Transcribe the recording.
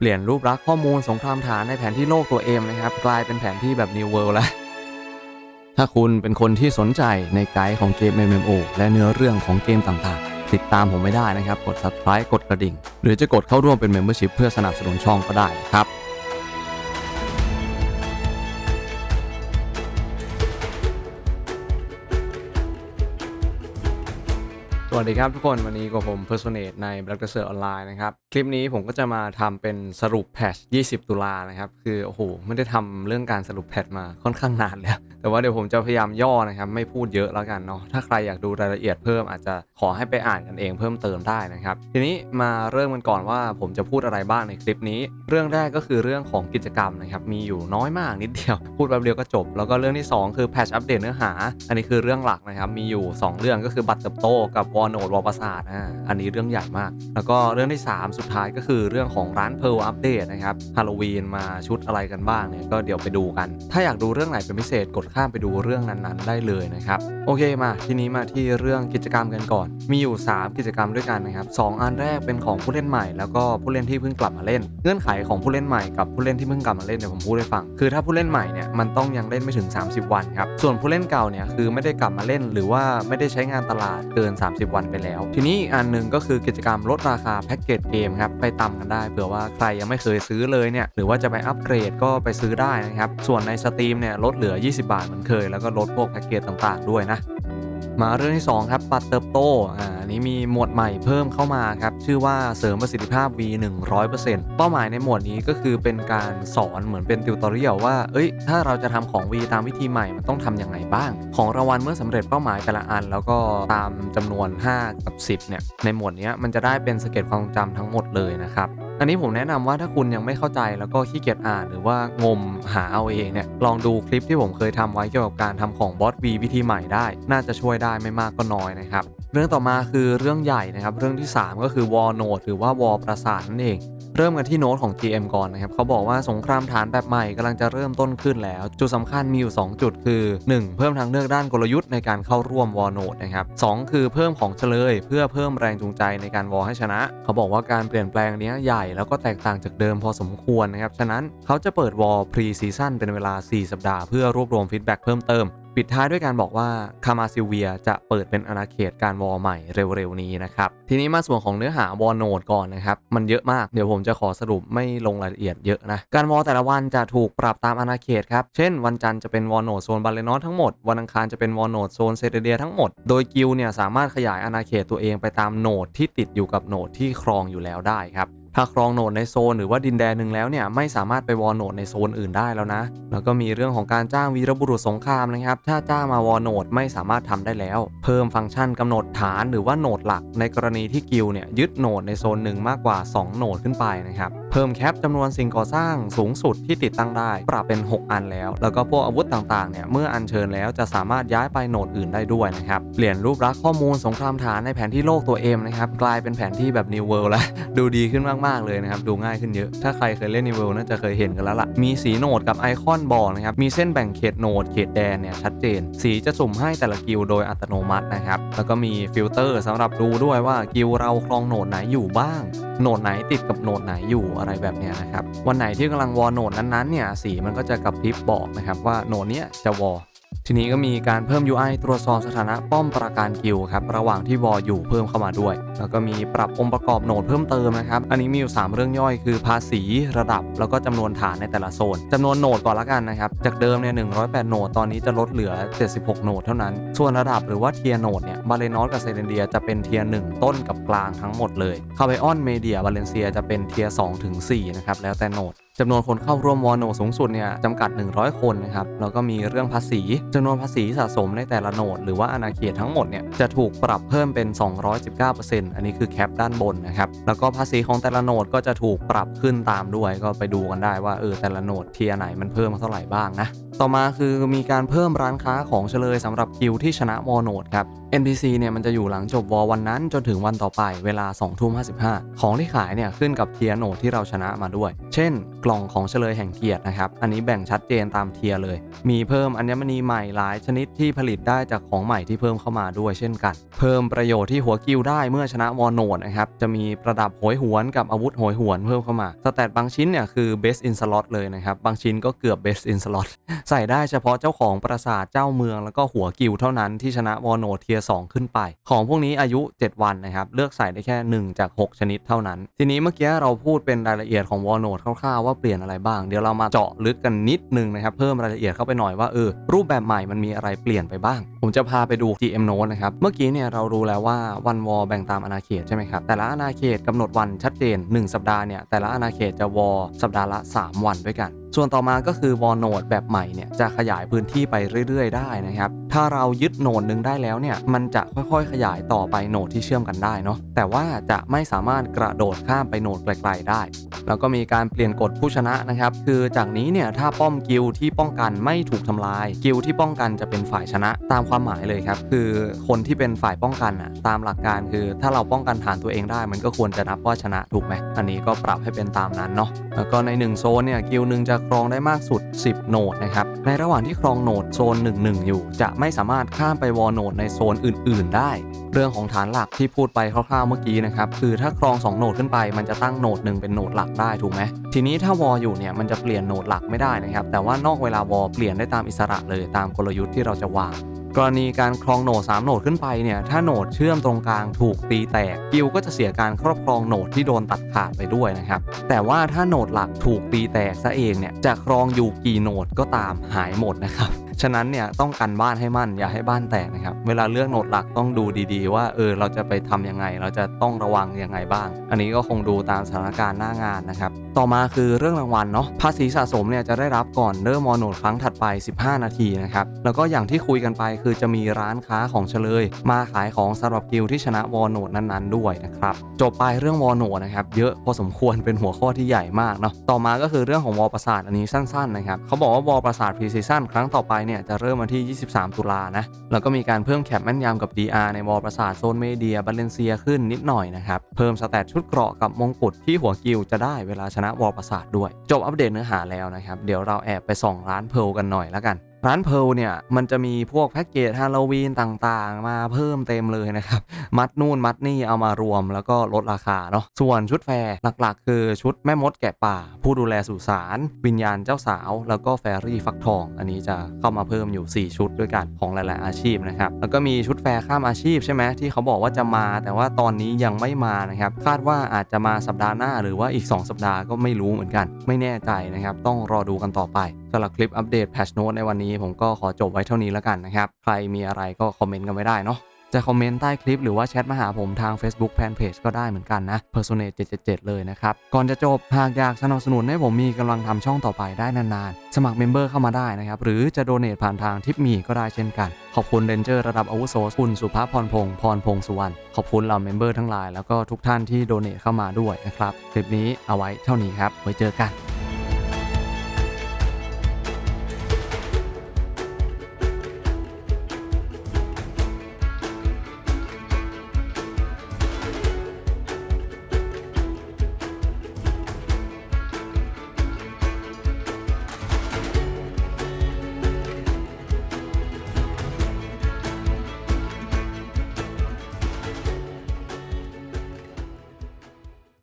เปลี่ยนรูปลักษณ์ข้อมูลสงครามฐานในแผนที่โลกตัวเองนะครับ กลายเป็นแผนที่แบบ New World แล้ว ถ้าคุณเป็นคนที่สนใจในไกด์ของเกม MMO และเนื้อเรื่องของเกมต่างๆ ติดตามผมไม่ได้นะครับ กด subscribe กดกระดิ่ง หรือจะกดเข้าร่วมเป็น Membership เพื่อสนับสนุนช่องก็ได้นะครับ วัสดีครับทุกคนวันนี้กับผม Personate ใน Black Desert Online นะครับ คลิปนี้ผมก็จะมาทำเป็นสรุปแพทช20 ตุลานะครับ คือ โอ้โห ไม่ได้ทำเรื่องการสรุปแพทมาค่อนข้างนานแล้ว แต่ว่าเดี๋ยวผมจะพยายามย่อนะครับ ไม่พูดเยอะแล้วกันเนาะถ้าใครอยากดูรายละเอียดเพิ่มอาจจะขอให้ไปอ่านกันเองเพิ่มเติมได้นะครับ ทีนี้มาเริ่มกันก่อนว่าผมจะพูดอะไรบ้างในคลิปนี้ เรื่องแรกก็คือเรื่องของกิจกรรมนะครับมีอยู่น้อยมากนิดเดียวพูดแป๊บเดียวก็จบ แล้วก็เรื่องที่สองคือแพทชอัปเดตเนื้อหา อันนี้คือเรื่องหลักนะครับมีอยู่สองเรื่องก็คือบัตรเติบโตกับวอโนดวอลประสาทอ่าอันนี้เรื่องใหญ่มาก แล้วก็เรื่องที่ 3 สุดท้ายก็คือเรื่องของร้านเพลอัปเดตนะครับฮาโลวีนมาชุดอะไรกันบ้างเนี่ยก็เดี๋ยวไปดูกัน ถ้าอยากดูเรื่องไหนเป็นพิเศษกดข้ามไปดูเรื่องนั้นๆ ได้เลยนะครับโอเคมาทีนี้มาที่เรื่องกิจกรรมกันก่อน มีอยู่ 3 กิจกรรมด้วยกันนะครับสองอันแรกเป็นของผู้เล่นใหม่ แล้วก็ผู้เล่นที่เพิ่งกลับมาเล่น เงื่อนไขของผู้เล่นใหม่กับผู้เล่นที่เพิ่งกลับมาเล่นเดี๋ยวผมพูดให้ฟัง คือถ้าผู้เล่นใหม่เนี่ยมันต้องยังเล่นไม่ถึง 30 วันครับส่วนผู้เล่นเก่าเนี่ยคือไม่ได้กลับมาเล่น หรือว่าไม่ได้ใช้งานตลาดเกิน 30วันไปแล้ว ทีนี้อีกอันหนึ่งก็คือกิจกรรมลดราคาแพ็กเกจเกมครับไปตามกันได้เผื่อว่าใครยังไม่เคยซื้อเลยเนี่ยหรือว่าจะไปอัปเกรดก็ไปซื้อได้นะครับส่วนในสตรีมเนี่ยลดเหลือ 20 บาทเหมือนเคยแล้วก็ลดพวกแพ็กเกจต่างๆ ด้วยนะ มาเรื่องที่ 2 ครับ ปัดเติบโตอ่านี้มีหมวดใหม่เพิ่มเข้ามาครับ ชื่อว่าเสริมประสิทธิภาพ V 100%เป้าหมายในหมวดนี้ก็คือเป็นการสอนเหมือนเป็นติวตอเรียลว่า เอ้ย ถ้าเราจะทำของ V ตามวิธีใหม่มันต้องทำยังไงบ้าง ของรางวัลเมื่อสำเร็จเป้าหมายแต่ละอัน แล้วก็ตามจำนวน 5 กับ 10เนี่ยในหมวดนี้มันจะได้เป็นสเก็ตความจำทั้งหมดเลยนะครับ อันนี้ผมแนะนำว่าถ้าคุณยังไม่เข้าใจแล้วก็ขี้เกียจอ่านหรือว่างมหาเอาเองเนี่ยลองดูคลิปที่ผมเคยทำไว้เกี่ยวกับการทำของบอสวีวิธีใหม่ได้ น่าจะช่วยได้ไม่มากก็น้อยนะครับเรื่องต่อมาคือเรื่องใหญ่นะครับเรื่องที่ 3 ก็คือวอลโนดหรือว่าวอลประสานนั่นเอง เริ่มกันที่โน้ตของ GM ก่อนนะครับเขาบอกว่าสงครามฐานแบบใหม่กำลังจะเริ่มต้นขึ้นแล้ว จุดสำคัญมีอยู่ 2 จุดคือ 1. เพิ่มทางเลือกด้านกลยุทธ์ในการเข้าร่วมวอลโนดนะครับสองคือเพิ่มของเฉลย เพื่อเพิ่มแรงจูงใจในการวอลให้ชนะ เขาบอกว่าการเปลี่ยนแปลงนี้ใหญ่แล้วก็แตกต่างจากเดิมพอสมควรนะครับฉะนั้นเขาจะเปิดวอลพรีซีซั่นเป็นเวลา 4 สัปดาห์เพื่อรวบรวมฟีดแบ็กเพิ่มเติม ปิดท้ายด้วยการบอกว่าคามาซิเวียจะเปิดเป็นอาณาเขตการวอลใหม่เร็วๆนี้นะครับ ทีนี้มาส่วนของเนื้อหาวอลโนดก่อนนะครับ มันเยอะมากเดี๋ยวผมจะขอสรุปไม่ลงรายละเอียดเยอะนะ การวอลแต่ละวันจะถูกปรับตามอาณาเขตครับ เช่นวันจันทร์จะเป็นวอลโนดโซนบาเลนอสทั้งหมด วันอังคารจะเป็นวอลโนดโซนเซเรเดียทั้งหมด โดยกิลเนี่ยสามารถขยายอาณาเขตตัวเองไปตามโนดที่ติดอยู่กับโนดที่ครองอยู่แล้วได้ครับ ถ้าครองโหนดในโซนหรือว่าดินแดนหนึ่งแล้วเนี่ยไม่สามารถไปวอลโหนดในโซนอื่นได้แล้วนะ แล้วก็มีเรื่องของการจ้างวีรบุรุษสงครามนะครับ ถ้าจ้างมาวอลโหนดไม่สามารถทำได้แล้ว เพิ่มฟังก์ชันกำหนดฐานหรือว่าโหนดหลัก ในกรณีที่กิลเนี่ยยึดโหนดในโซนหนึ่งมากกว่า 2 โหนดขึ้นไปนะครับเพิ่มแคปจำนวนสิ่งก่อสร้างสูงสุดที่ติดตั้งได้ ปรับเป็น 6 อันแล้ว แล้วก็พวกอาวุธต่างๆเนี่ยเมื่ออัญเชิญแล้วจะสามารถย้ายไปโหนดอื่นได้ด้วยนะครับ เปลี่ยนรูปลักษณ์ข้อมูลสงครามฐานในแผนที่โลกตัวเองนะครับกลายเป็นแผนที่แบบ New World แล้ว ดูดีขึ้นมากๆเลยนะครับ ดูง่ายขึ้นเยอะ ถ้าใครเคยเล่น New World น่าจะเคยเห็นกันแล้วล่ะ มีสีโหนดกับไอคอนบอกนะครับมีเส้นแบ่งเขตโหนดเขตแดนเนี่ยชัดเจน สีจะสุ่มให้แต่ละกิลโดยอัตโนมัตินะครับแล้วก็มีฟิลเตอร์สำหรับดูด้วยว่ากิลเราครองโหนดไหนอยู่บ้างโหนดไหนติดกับโหนดไหนอยู่อะไรแบบเนี้ยนะครับ วันไหนที่กำลังวอลโหนดนั้นๆเนี่ยสีมันก็จะกระพริบบอกนะครับว่าโหนดเนี้ยจะวอล ทีนี้ก็มีการเพิ่ม UI ตรวจสอบสถานะป้อมปราการกิลครับระหว่างที่วอลอยู่เพิ่มเข้ามาด้วย แล้วก็มีปรับองค์ประกอบโหนดเพิ่มเติมนะครับ อันนี้มีอยู่ 3 เรื่องย่อยคือภาษีระดับ แล้วก็จำนวนฐานในแต่ละโซนจำนวนโหนดก่อนละกันนะครับ จากเดิมเนี่ย108โหนดตอนนี้จะลดเหลือ 76โหนดเท่านั้น ส่วนระดับหรือว่าเทียโหนดเนี่ยบาเลนอสกับเซเรนเดียจะเป็นเทียร์1ต้นกับกลางทั้งหมดเลยคาเบออนเมเดียบาเลนเซียจะเป็นเทียร์2ถึง4นะครับแล้วแต่โหนด จำนวนคนเข้าร่วมวอลโนสูงสุดเนี่ยจำกัด 100 คนนะครับแล้วก็มีเรื่องภาษีจำนวนภาษีสะสมในแต่ละโหนด หรือว่าอาณาเขตทั้งหมดเนี่ยจะถูกปรับเพิ่มเป็น 219%อันนี้คือแคปด้านบนนะครับแล้วก็ภาษีของแต่ละโหนดก็จะถูกปรับขึ้นตามด้วยก็ไปดูกันได้ว่าเออแต่ละโหนดเทียร์ไหนมันเพิ่มเท่าไหร่บ้างนะต่อมาคือมีการเพิ่มร้านค้าของเฉลยสำหรับกิลด์ที่ชนะวอโนดครับ NPC เนี่ยมันจะอยู่หลังจบวอวันนั้นจนถึงวันต่อไปเวลา2ทุ่ม55 ของที่ขายเนี่ยขึ้นกับเทียโหนดที่เราชนะมาด้วย เช่นกกล่องของเฉลยแห่งเกียรตินะครับ อันนี้แบ่งชัดเจนตามเทียร์เลย มีเพิ่มอัญมณีใหม่หลายชนิดที่ผลิตได้จากของใหม่ที่เพิ่มเข้ามาด้วยเช่นกัน เพิ่มประโยชน์ที่หัวกิลได้เมื่อชนะวอร์โนดนะครับ จะมีประดับโหยหวนกับอาวุธโหยหวนเพิ่มเข้ามา สแตทบางชิ้นเนี่ยคือ best in slot เลยนะครับ บางชิ้นก็เกือบ best in slot ใส่ได้เฉพาะเจ้าของปราสาทเจ้าเมือง แล้วก็หัวกิลเท่านั้นที่ชนะวอร์โนดเทียร์2ขึ้นไป ของพวกนี้อายุ 7 วันนะครับ เลือกใส่ได้แค่ 1 จาก 6 ชนิดเท่านั้น ทีนี้เมื่อกี้เราพูดเป็นรายละเอียดของวอร์โนดคร่าวๆว่าเปลี่ยนอะไรบ้าง เดี๋ยวเรามาเจาะลึกกันนิดนึงนะครับ เพิ่มรายละเอียดเข้าไปหน่อยว่าเออรูปแบบใหม่มันมีอะไรเปลี่ยนไปบ้าง ผมจะพาไปดู GM Note นะครับ เมื่อกี้เนี่ยเรารู้แล้วว่าวันวอลแบ่งตามอาณาเขตใช่ไหมครับ แต่ละอาณาเขตกำหนดวันชัดเจน 1 สัปดาห์เนี่ยแต่ละอาณาเขตจะวอลสัปดาห์ละ 3 วันด้วยกัน ส่วนต่อมาก็คือวอลโนดแบบใหม่เนี่ยจะขยายพื้นที่ไปเรื่อย ๆ ได้นะครับ ถ้าเรายึดโนดหนึ่งได้แล้วเนี่ยมันจะค่อยๆ ขยายต่อไปโนดที่เชื่อมกันได้เนาะแต่ว่าจะไม่สามารถกระโดดข้ามไปโนดไกลๆได้ แล้วก็มีการเปลี่ยนกฎผู้ชนะนะครับ คือจากนี้เนี่ยถ้าป้อมกิลที่ป้องกันไม่ถูกทำลาย กิลที่ป้องกันจะเป็นฝ่ายชนะตามความหมายเลยครับคือคนที่เป็นฝ่ายป้องกันอะตามหลักการคือ ถ้าเราป้องกันฐานตัวเองได้ มันก็ควรจะนับว่าชนะถูกไหมอันนี้ก็ปรับให้เป็นตามนั้นเนาะแล้วก็ใน1โซนเนี่ยกิลหนึ่งจะครองได้มากสุด 10 โหนดนะครับ ในระหว่างที่ครองโหนดโซน 1-1 อยู่ จะไม่สามารถข้ามไปวอลโหนดในโซนอื่น ๆ ได้ เรื่องของฐานหลักที่พูดไปคร่าวๆเมื่อกี้นะครับ คือถ้าครอง 2 โหนดขึ้นไป มันจะตั้งโหนดหนึ่งเป็นโหนดหลักได้ถูกไหมทีนี้ถ้าวอลอยู่เนี่ยมันจะเปลี่ยนโหนดหลักไม่ได้นะครับแต่ว่านอกเวลาวอลเปลี่ยนได้ตามอิสระเลยตามกลยุทธ์ที่เราจะวาง กรณีการครองโหนด3โหนดขึ้นไปเนี่ยถ้าโหนดเชื่อมตรงกลางถูกตีแตกกิลก็จะเสียการครอบครองโหนดที่โดนตัดขาดไปด้วยนะครับแต่ว่าถ้าโหนดหลักถูกตีแตกซะเองเนี่ยจะครองอยู่กี่โหนดก็ตามหายหมดนะครับ ฉะนั้นเนี่ยต้องกันบ้านให้มั่นอย่าให้บ้านแตกนะครับเวลาเลือกโหนดหลักต้องดูดีๆ ว่าเออเราจะไปทำยังไง เราจะต้องระวังยังไงบ้าง อันนี้ก็คงดูตามสถานการณ์หน้างานนะครับต่อมาคือเรื่องรางวัลเนาะภาษีสะสมเนี่ยจะได้รับก่อนเริ่มมอโหนดครั้งถัดไป 15 นาทีนะครับแล้วก็อย่างที่คุยกันไปคือจะมีร้านค้าของเฉลย มาขายของสำหรับกิลด์ที่ชนะวอโหนดนั้นๆ ด้วยนะครับจบไปเรื่องวอโหนดนะครับเยอะพอสมควรเป็นหัวข้อที่ใหญ่มากเนาะต่อมาก็คือเรื่องของวอลประสาทอันนี้สั้นๆนะครับเขาบอกว่าวอประสาทพรีซีซั่นครั้งต่อไปเนี่ยจะเริ่มวันที่ 23 ตุลานะ แล้วก็มีการเพิ่มแคปแม่นยำกับ DR ในวอลประสาทโซนเมเดียบัลเลนเซียขึ้นนิดหน่อยนะครับ เพิ่มสแตทชุดเกราะกับมงกุฎที่หัวกิลจะได้เวลาชนะวอลประสาทด้วย จบอัปเดตเนื้อหาแล้วนะครับ เดี๋ยวเราแอบไปส่องร้านเพลกันหน่อยแล้วกัน ร้านเพลเนี่ยมันจะมีพวกแพ็กเกจฮาโลวีนต่างๆ มาเพิ่มเต็มเลยนะครับ มัดนู่นมัดนี่เอามารวมแล้วก็ลดราคาเนาะส่วนชุดแฟร์หลักๆ คือชุดแม่มดแกะป่า ผู้ดูแลสุสานวิญญาณเจ้าสาว แล้วก็แฟรี่ฟักทอง อันนี้จะเข้ามาเพิ่มอยู่ 4 ชุดด้วยกันของหลายๆอาชีพนะครับแล้วก็มีชุดแฟร์ข้ามอาชีพใช่ไหมที่เขาบอกว่าจะมา แต่ว่าตอนนี้ยังไม่มานะครับคาดว่าอาจจะมาสัปดาห์หน้า หรือว่าอีก 2 สัปดาห์ก็ไม่รู้เหมือนกัน ไม่แน่ใจนะครับต้องรอดูกันต่อไปสำหรับคลิปอัปเดตแพชโน t ในวันนี้ผมก็ขอจบไว้เท่านี้แล้วกันนะครับ ใครมีอะไรก็คอมเมนต์กันไว้ได้เนาะจะคอมเมนต์ใต้คลิปหรือว่าแชทมาหาผมทาง Facebook Fanpage ก็ได้เหมือนกันนะ Personate 777 เลยนะครับ ก่อนจะจบ หากอยากสนับสนุนให้ผมมีกำลังทำช่องต่อไปได้นานๆ สมัครเมมเบอร์เข้ามาได้นะครับ หรือจะโดเน a ผ่านทางทิปมีก็ได้เช่นกัน ขอบคุณเรนเจอร์ระดับอาวุโสคุณสุภาพพรพงศ์พรพงศ์สุวรรณขอบคุณเหล่าเมมเบอร์ทั้งหลายแล้วก็ทุกท่านที่โดเน a เข้ามาด้วยนะครับคลิปนี้เอาไว้เท่านี้ครับไว้เจอกัน